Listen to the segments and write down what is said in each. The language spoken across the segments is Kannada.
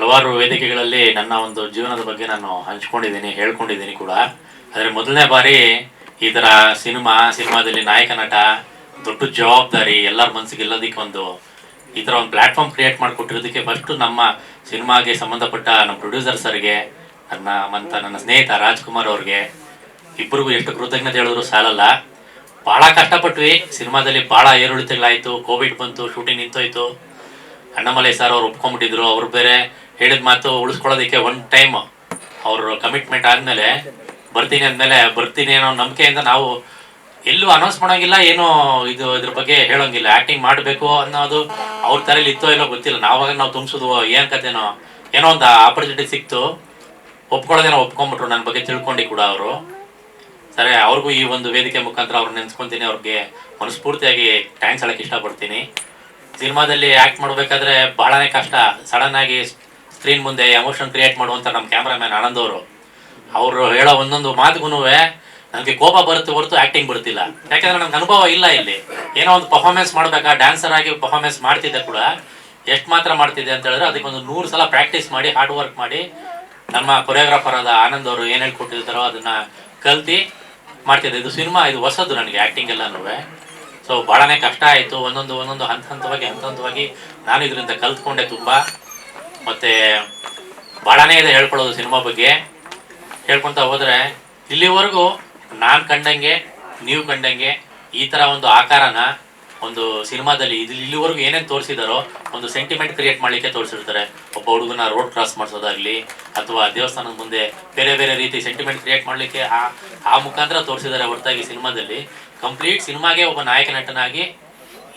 ಹಲವಾರು ವೇದಿಕೆಗಳಲ್ಲಿ ನನ್ನ ಒಂದು ಜೀವನದ ಬಗ್ಗೆ ನಾನು ಹಂಚ್ಕೊಂಡಿದ್ದೀನಿ, ಹೇಳ್ಕೊಂಡಿದ್ದೀನಿ ಕೂಡ. ಆದರೆ ಮೊದಲನೇ ಬಾರಿ ಈ ಥರ ಸಿನಿಮಾ, ಸಿನಿಮಾದಲ್ಲಿ ನಾಯಕ ನಟ, ದೊಡ್ಡ ಜವಾಬ್ದಾರಿ, ಎಲ್ಲರ ಮನಸ್ಸಿಗೆ ಇಲ್ಲದಕ್ಕೆ ಒಂದು ಈ ಥರ ಒಂದು ಪ್ಲ್ಯಾಟ್ಫಾರ್ಮ್ ಕ್ರಿಯೇಟ್ ಮಾಡಿಕೊಟ್ಟಿರೋದಕ್ಕೆ ಫಸ್ಟು ನಮ್ಮ ಸಿನಿಮಾಗೆ ಸಂಬಂಧಪಟ್ಟ ನಮ್ಮ ಪ್ರೊಡ್ಯೂಸರ್ ಸರ್ಗೆ, ನನ್ನ ಮತ್ತು ನನ್ನ ಸ್ನೇಹಿತ ರಾಜ್ಕುಮಾರ್ ಅವ್ರಿಗೆ ಇಬ್ಬರಿಗೂ ಎಷ್ಟು ಕೃತಜ್ಞತೆ ಹೇಳಿದ್ರು ಸಾಲಲ್ಲ. ಭಾಳ ಕಷ್ಟಪಟ್ವಿ. ಸಿನಿಮಾದಲ್ಲಿ ಭಾಳ ಏರುಳಿತಗಳಾಯಿತು. ಕೋವಿಡ್ ಬಂತು ಶೂಟಿಂಗ್ ನಿಂತೋಯ್ತು. ಅಣ್ಣಮಲೈ ಸರ್ ಅವ್ರು ಒಪ್ಕೊಂಡ್ಬಿಟ್ಟಿದ್ರು. ಅವ್ರು ಬೇರೆ ಹೇಳಿದ ಮಾತು ಉಳಿಸ್ಕೊಳ್ಳೋದಕ್ಕೆ ಒನ್ ಟೈಮ್ ಅವರು ಕಮಿಟ್ಮೆಂಟ್ ಆದಮೇಲೆ ಬರ್ತೀನಿ ಅಂದಮೇಲೆ ಬರ್ತೀನಿ ಅನ್ನೋ ನಂಬಿಕೆಯಿಂದ ನಾವು ಎಲ್ಲೂ ಅನೌನ್ಸ್ ಮಾಡೋಂಗಿಲ್ಲ, ಏನು ಇದು ಇದ್ರ ಬಗ್ಗೆ ಹೇಳೋಂಗಿಲ್ಲ. ಆ್ಯಕ್ಟಿಂಗ್ ಮಾಡಬೇಕು ಅನ್ನೋದು ಅವ್ರ ತಲೆಯಲ್ಲಿ ಇತ್ತೋ ಇಲ್ಲೋ ಗೊತ್ತಿಲ್ಲ. ನಾವಾಗ ನಾವು ತುಂಬಿಸೋದು ಏನು ಕತೆನೋ, ಏನೋ ಒಂದು ಆಪರ್ಚುನಿಟಿ ಸಿಕ್ತು. ಒಪ್ಕೊಳ್ಳೋದೇನೋ ಒಪ್ಕೊಂಬಿಟ್ರು ನನ್ನ ಬಗ್ಗೆ ತಿಳ್ಕೊಂಡು ಕೂಡ ಅವರು. ಸರಿ, ಅವ್ರಿಗೂ ಈ ಒಂದು ವೇದಿಕೆ ಮುಖಾಂತರ ಅವ್ರನ್ನ ನೆನ್ಸ್ಕೊತೀನಿ, ಅವ್ರಿಗೆ ಮನಸ್ಫೂರ್ತಿಯಾಗಿ ಥ್ಯಾಂಕ್ಸ್ ಹೇಳಕ್ಕೆ ಇಷ್ಟಪಡ್ತೀನಿ. ಸಿನಿಮಾದಲ್ಲಿ ಆ್ಯಕ್ಟ್ ಮಾಡಬೇಕಾದ್ರೆ ಬಹಳನೇ ಕಷ್ಟ. ಸಡನ್ನಾಗಿ ಸ್ಕ್ರೀನ್ ಮುಂದೆ ಎಮೋಷನ್ ಕ್ರಿಯೇಟ್ ಮಾಡುವಂಥ ನಮ್ಮ ಕ್ಯಾಮ್ರಾಮ್ಯಾನ್ ಆನಂದ್ ಅವರು. ಅವರು ಹೇಳೋ ಒಂದೊಂದು ಮಾತುಗೂ ನನಗೆ ಕೋಪ ಬರುತ್ತೆ ಹೊರತು ಆ್ಯಕ್ಟಿಂಗ್ ಬರುತ್ತಿಲ್ಲ ಯಾಕಂದ್ರೆ ನನಗೆ ಅನುಭವ ಇಲ್ಲ ಇಲ್ಲಿ. ಏನೋ ಒಂದು ಪರ್ಫಾರ್ಮೆನ್ಸ್ ಮಾಡಬೇಕಾ? ಡ್ಯಾನ್ಸರ್ ಆಗಿ ಪರ್ಫಾರ್ಮೆನ್ಸ್ ಮಾಡ್ತಿದ್ದೆ ಕೂಡ. ಎಷ್ಟು ಮಾತ್ರ ಮಾಡ್ತಿದ್ದೆ ಅಂತ ಹೇಳಿದ್ರೆ ಅದಕ್ಕೆ ಒಂದು ನೂರು ಸಲ ಪ್ರಾಕ್ಟೀಸ್ ಮಾಡಿ ಹಾರ್ಡ್ ವರ್ಕ್ ಮಾಡಿ ನಮ್ಮ ಕೊರಿಯೋಗ್ರಾಫರ್ ಆದ ಆನಂದ್ ಅವರು ಏನು ಹೇಳ್ಕೊಟ್ಟಿರ್ತಾರೋ ಅದನ್ನ ಕಲ್ತಿ ಮಾಡ್ತಿದ್ದೆ. ಇದು ಸಿನಿಮಾ, ಇದು ಹೊಸದು ನನಗೆ ಆ್ಯಕ್ಟಿಂಗ್ ಎಲ್ಲನೂ. ಸೊ ಭಾಳನೇ ಕಷ್ಟ ಆಯಿತು. ಒಂದೊಂದು ಒಂದೊಂದು ಹಂತ ಹಂತವಾಗಿ ಹಂತ ಹಂತವಾಗಿ ನಾನು ಇದರಿಂದ ಕಲ್ತ್ಕೊಂಡೆ ತುಂಬ. ಮತ್ತು ಭಾಳನೇ ಇದೆ ಹೇಳ್ಕೊಳ್ಳೋದು ಸಿನಿಮಾ ಬಗ್ಗೆ. ಹೇಳ್ಕೊತಾ ಹೋದರೆ ಇಲ್ಲಿವರೆಗೂ ನಾನು ಕಂಡಂಗೆ, ನೀವು ಕಂಡಂಗೆ ಈ ಥರ ಒಂದು ಆಕಾರನ ಒಂದು ಸಿನಿಮಾದಲ್ಲಿ ಇದು ಇಲ್ಲಿವರೆಗೂ ಏನೇನು ತೋರಿಸಿದಾರೋ ಒಂದು ಸೆಂಟಿಮೆಂಟ್ ಕ್ರಿಯೇಟ್ ಮಾಡಲಿಕ್ಕೆ ತೋರಿಸಿರ್ತಾರೆ. ಒಬ್ಬ ಹುಡುಗನ ರೋಡ್ ಕ್ರಾಸ್ ಮಾಡಿಸೋದಾಗಲಿ ಅಥವಾ ದೇವಸ್ಥಾನದ ಮುಂದೆ ಬೇರೆ ಬೇರೆ ರೀತಿ ಸೆಂಟಿಮೆಂಟ್ ಕ್ರಿಯೇಟ್ ಮಾಡಲಿಕ್ಕೆ ಆ ಆ ಮುಖಾಂತರ ತೋರಿಸಿದ್ದಾರೆ ಹೊರತಾಗಿ ಸಿನಿಮಾದಲ್ಲಿ. ಕಂಪ್ಲೀಟ್ ಸಿನಿಮಾಗೆ ಒಬ್ಬ ನಾಯಕ ನಟನಾಗಿ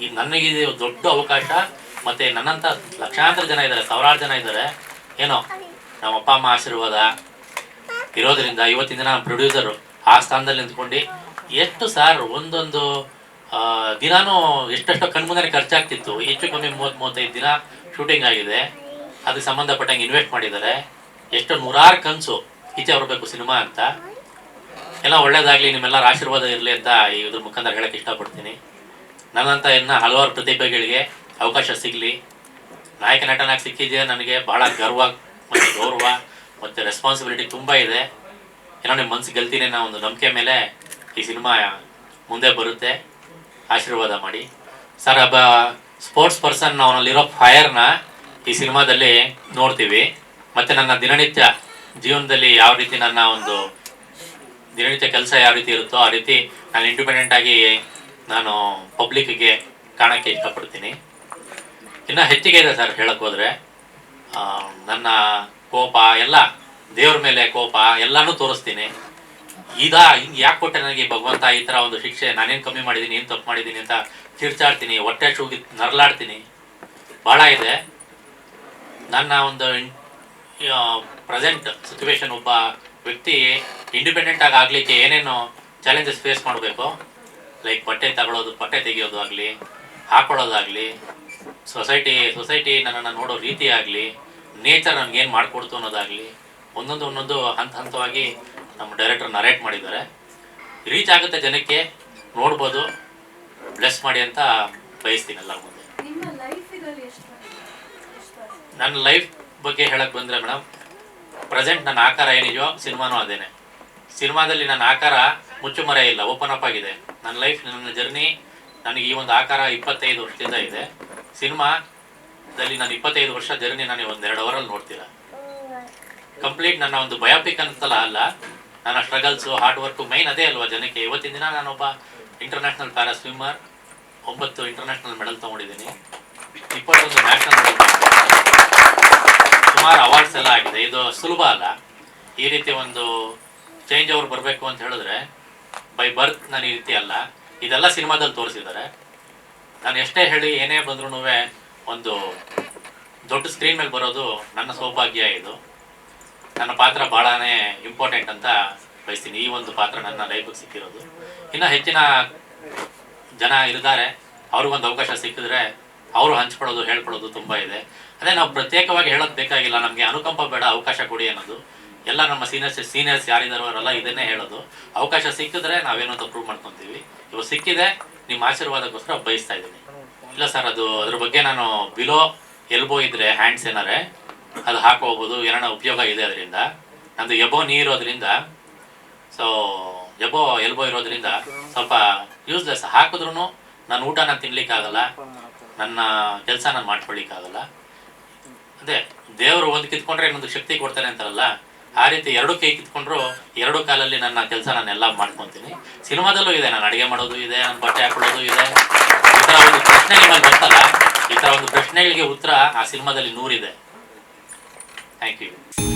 ಈ ನನಗಿದೆ ದೊಡ್ಡ ಅವಕಾಶ ಮತ್ತು ನನ್ನಂಥ ಲಕ್ಷಾಂತರ ಜನ ಇದ್ದಾರೆ, ಸಾವಿರಾರು ಜನ ಇದ್ದಾರೆ. ಏನೋ ನಮ್ಮ ಅಪ್ಪ ಅಮ್ಮ ಆಶೀರ್ವಾದ ಇರೋದ್ರಿಂದ ಇವತ್ತಿನ ದಿನ ಪ್ರೊಡ್ಯೂಸರು ಆ ಸ್ಥಾನದಲ್ಲಿ ನಿಂತ್ಕೊಂಡು ಎಷ್ಟು ಸಾರ್ ಒಂದೊಂದು ದಿನಾನು ದಿನಾನೂ ಎಷ್ಟೆಷ್ಟೋ ಕಣ್ಮುಂದೆ ಖರ್ಚಾಗ್ತಿತ್ತು. ಹೆಚ್ಚು ಕಮ್ಮಿ ಮೂವತ್ತು, ಮೂವತ್ತೈದು ದಿನ ಶೂಟಿಂಗ್ ಆಗಿದೆ. ಅದಕ್ಕೆ ಸಂಬಂಧಪಟ್ಟಂಗೆ ಇನ್ವೆಸ್ಟ್ ಮಾಡಿದ್ದಾರೆ. ಎಷ್ಟೋ ನೂರಾರು ಕನಸು ಈಚೆ ಬರಬೇಕು ಸಿನಿಮಾ ಅಂತ. ಎಲ್ಲ ಒಳ್ಳೇದಾಗಲಿ, ನಿಮ್ಮೆಲ್ಲರ ಆಶೀರ್ವಾದ ಇರಲಿ ಅಂತ ಈ ಇದ್ರ ಮುಖಾಂತರ ಹೇಳಕ್ಕೆ ಇಷ್ಟಪಡ್ತೀನಿ. ನನ್ನಂಥ ಇನ್ನು ಹಲವಾರು ಪ್ರತಿಭೆಗಳಿಗೆ ಅವಕಾಶ ಸಿಗಲಿ. ನಾಯಕ ನಟನಾಗಿ ಸಿಕ್ಕಿದೆ ನನಗೆ ಭಾಳ ಗರ್ವ, ಮತ್ತು ಗೌರವ, ಮತ್ತು ರೆಸ್ಪಾನ್ಸಿಬಿಲಿಟಿ ತುಂಬ ಇದೆ. ಏನೋ ನಿಮ್ಮ ಮನಸ್ಸು ಗೆಲ್ತೀನಿ ಅನ್ನೋ ಒಂದು ನಂಬಿಕೆ ಮೇಲೆ ಈ ಸಿನಿಮಾ ಮುಂದೆ ಬರುತ್ತೆ. ಆಶೀರ್ವಾದ ಮಾಡಿ. ಸರ್, ಒಬ್ಬ ಸ್ಪೋರ್ಟ್ಸ್ ಪರ್ಸನ್ ಅವನಲ್ಲಿರೋ ಫೈರ್ನ ಈ ಸಿನಿಮಾದಲ್ಲಿ ನೋಡ್ತೀವಿ. ಮತ್ತು ನನ್ನ ದಿನನಿತ್ಯ ಜೀವನದಲ್ಲಿ ಯಾವ ರೀತಿ ನನ್ನ ಒಂದು ದಿನನಿತ್ಯ ಕೆಲಸ ಯಾವ ರೀತಿ ಇರುತ್ತೋ ಆ ರೀತಿ ನಾನು ಇಂಡಿಪೆಂಡೆಂಟಾಗಿ ನಾನು ಪಬ್ಲಿಕ್ಗೆ ಕಾಣಕ್ಕೆ ಇಷ್ಟಪಡ್ತೀನಿ. ಇನ್ನು ಹೆಚ್ಚಿಗೆ ಇದೆ ಸರ್ ಹೇಳಕ್ ಹೋದ್ರೆ. ನನ್ನ ಕೋಪ ಎಲ್ಲ ದೇವ್ರ ಮೇಲೆ ಕೋಪ ಎಲ್ಲಾನು ತೋರಿಸ್ತೀನಿ. ಈಗ ಹಿಂಗೆ ಯಾಕೆ ಕೊಟ್ಟೆ ನನಗೆ ಭಗವಂತ ಈ ಥರ ಒಂದು ಶಿಕ್ಷೆ? ನಾನೇನು ಕಮ್ಮಿ ಮಾಡಿದ್ದೀನಿ ಏನು ತಪ್ಪು ಮಾಡಿದ್ದೀನಿ ಅಂತ ಕಿರ್ಚಾಡ್ತೀನಿ ಹೊಟ್ಟೆ ಶೂಗಿ ನರಳಾಡ್ತೀನಿ ಭಾಳ ಇದೆ. ನನ್ನ ಒಂದು ಪ್ರೆಸೆಂಟ್ ಸಿಚುವೇಶನ್ ಒಬ್ಬ ವ್ಯಕ್ತಿ ಇಂಡಿಪೆಂಡೆಂಟ್ ಆಗಿ ಆಗ್ಲಿಕ್ಕೆ ಏನೇನು ಚಾಲೆಂಜಸ್ ಫೇಸ್ ಮಾಡಬೇಕು. ಲೈಕ್ ಬಟ್ಟೆ ತಗೊಳ್ಳೋದು ಬಟ್ಟೆ ತೆಗೆಯೋದು ಆಗಲಿ ಹಾಕೊಳ್ಳೋದಾಗಲಿ ಸೊಸೈಟಿ ಸೊಸೈಟಿ ನನ್ನನ್ನು ನೋಡೋ ರೀತಿ ಆಗಲಿ ನೇಚರ್ ನನಗೇನು ಮಾಡಿಕೊಡ್ತು ಅನ್ನೋದಾಗಲಿ ಒಂದೊಂದು ಒಂದೊಂದು ಹಂತ ಹಂತವಾಗಿ ನಮ್ಮ ಡೈರೆಕ್ಟರ್ ನರೇಟ್ ಮಾಡಿದ್ದಾರೆ. ರೀಚ್ ಆಗುತ್ತೆ ಜನಕ್ಕೆ ನೋಡ್ಬೋದು ಬ್ಲೆಸ್ ಮಾಡಿ ಅಂತ ಬಯಸ್ತೀನಿ ಎಲ್ಲ ಮುಂದೆ. ನನ್ನ ಲೈಫ್ ಬಗ್ಗೆ ಹೇಳಕ್ಕೆ ಬಂದರೆ ಮೇಡಮ್ ಪ್ರೆಸೆಂಟ್ ನನ್ನ ಆಕಾರ ಏನಿದೆಯೋ ಸಿನಿಮಾನೂ ಅದೇನೆ. ಸಿನಿಮಾದಲ್ಲಿ ನನ್ನ ಆಕಾರ ಮುಚ್ಚುಮರೆ ಇಲ್ಲ ಓಪನ್ ಅಪ್ ಆಗಿದೆ. ನನ್ನ ಲೈಫ್ ನನ್ನ ಜರ್ನಿ ನನಗೆ ಈ ಒಂದು ಆಕಾರ ಇಪ್ಪತ್ತೈದು ವರ್ಷದಿಂದ ಇದೆ. ಸಿನಿಮಾದಲ್ಲಿ ನಾನು ಇಪ್ಪತ್ತೈದು ವರ್ಷ ಜರ್ನಿ ನಾನು ಒಂದು ಎರಡು ಅವರಲ್ಲಿ ನೋಡ್ತೀರಾ ಕಂಪ್ಲೀಟ್ ನನ್ನ ಒಂದು ಬಯೋಪಿಕ್ ಅಂತಲ್ಲ ಅಲ್ಲ, ನನ್ನ ಸ್ಟ್ರಗಲ್ಸು ಹಾರ್ಡ್ ವರ್ಕು ಮೈನ್ ಅದೇ ಅಲ್ವಾ ಜನಕ್ಕೆ. ಇವತ್ತಿನ ದಿನ ನಾನೊಬ್ಬ ಇಂಟರ್ನ್ಯಾಷನಲ್ ಪ್ಯಾರಾ ಸ್ವಿಮ್ಮರ್ ಒಂಬತ್ತು ಇಂಟರ್ನ್ಯಾಷನಲ್ ಮೆಡಲ್ ತೊಗೊಂಡಿದ್ದೀನಿ. ಇಪ್ಪತ್ತೊಂದು ನ್ಯಾಷನಲ್ ಸುಮಾರು ಅವಾರ್ಡ್ಸ್ ಎಲ್ಲ ಆಗಿದೆ. ಇದು ಸುಲಭ ಅಲ್ಲ. ಈ ರೀತಿ ಒಂದು ಚೇಂಜ್ ಓವರ್ ಬರಬೇಕು ಅಂತ ಹೇಳಿದ್ರೆ ಬೈ ಬರ್ತ್ ನಾನು ಈ ರೀತಿ ಅಲ್ಲ. ಇದೆಲ್ಲ ಸಿನಿಮಾದಲ್ಲಿ ತೋರಿಸಿದ್ದಾರೆ. ನಾನು ಎಷ್ಟೇ ಹೇಳಿ ಏನೇ ಬಂದ್ರೂ ಒಂದು ದೊಡ್ಡ ಸ್ಕ್ರೀನ್ ಮೇಲೆ ಬರೋದು ನನ್ನ ಸೌಭಾಗ್ಯ ಇದು. ನನ್ನ ಪಾತ್ರ ಭಾಳನೇ ಇಂಪಾರ್ಟೆಂಟ್ ಅಂತ ಬಯಸ್ತೀನಿ. ಈ ಒಂದು ಪಾತ್ರ ನನ್ನ ಲೈಫಿಗೆ ಸಿಕ್ಕಿರೋದು. ಇನ್ನು ಹೆಚ್ಚಿನ ಜನ ಇದ್ದಾರೆ. ಅವ್ರಿಗೊಂದು ಅವಕಾಶ ಸಿಕ್ಕಿದ್ರೆ ಅವರು ಹಂಚ್ಕೊಳ್ಳೋದು, ಹೇಳ್ಕೊಳ್ಳೋದು ತುಂಬ ಇದೆ. ಅದೇ ನಾವು ಪ್ರತ್ಯೇಕವಾಗಿ ಹೇಳೋದು ಬೇಕಾಗಿಲ್ಲ. ನಮಗೆ ಅನುಕಂಪ ಬೇಡ, ಅವಕಾಶ ಕೊಡಿ ಅನ್ನೋದು. ಎಲ್ಲ ನಮ್ಮ ಸೀನಿಯರ್ಸ್ ಸೀನಿಯರ್ಸ್ ಯಾರಿದಾರೋ ಅವರೆಲ್ಲ ಇದನ್ನೇ ಹೇಳೋದು. ಅವಕಾಶ ಸಿಕ್ಕಿದ್ರೆ ನಾವೇನೋ ಅಂತ ಪ್ರೂವ್ ಮಾಡ್ಕೊತೀವಿ. ಇವಾಗ ಸಿಕ್ಕಿದೆ, ನಿಮ್ಮ ಆಶೀರ್ವಾದಕ್ಕೋಸ್ಕರ ಬಯಸ್ತಾ ಇದ್ದೀನಿ. ಇಲ್ಲ ಸರ್ ಅದು ಅದ್ರ ಬಗ್ಗೆ ನಾನು ಬಿಲೋ ಎಲ್ಬೋ ಇದ್ರೆ ಹ್ಯಾಂಡ್ಸ್ ಏನಾರೆ, ಅದು ಹಾಕೋಬೋದು ಏನಾರ ಉಪಯೋಗ ಇದೆ ಅದರಿಂದ. ನಮ್ದು ಎಬೋ ನೀ ಇರೋದ್ರಿಂದ ಸೊ ಎಬೋ ಎಲ್ಬೋ ಇರೋದ್ರಿಂದ ಸ್ವಲ್ಪ ಯೂಸ್ಲೆಸ್ ಹಾಕಿದ್ರು ನಾನು ಊಟನ ತಿನ್ಲಿಕ್ಕಾಗಲ್ಲ, ನನ್ನ ಕೆಲಸ ನಾನು ಮಾಡ್ಕೊಳ್ಳಿಕ್ಕಾಗಲ್ಲ. ಅದೇ, ದೇವರು ಒಂದು ಕಿತ್ಕೊಂಡ್ರೆ ಇನ್ನೊಂದು ಶಕ್ತಿ ಕೊಡ್ತಾರೆ ಅಂತಾರಲ್ಲ ಆ ರೀತಿ ಎರಡು ಕೈ ಕಿತ್ಕೊಂಡ್ರು ಎರಡು ಕಾಲಲ್ಲಿ ನನ್ನ ಕೆಲಸ ಎಲ್ಲ ಮಾಡ್ಕೊತೀನಿ. ಸಿನಿಮಾದಲ್ಲೂ ಇದೆ, ನಾನು ಅಡುಗೆ ಮಾಡೋದು ಇದೆ ನನ್ನ ಬಟ್ಟೆ ಹಾಕೊಳ್ಳೋದು ಇದೆ. ಈ ಥರ ಒಂದು ಪ್ರಶ್ನೆ ನಿಮ್ಮಲ್ಲಿ ಬರ್ತಲ್ಲ, ಈ ಥರ ಒಂದು ಪ್ರಶ್ನೆಗಳಿಗೆ ಉತ್ತರ ಆ ಸಿನಿಮಾದಲ್ಲಿ ನೂರಿದೆ. Thank you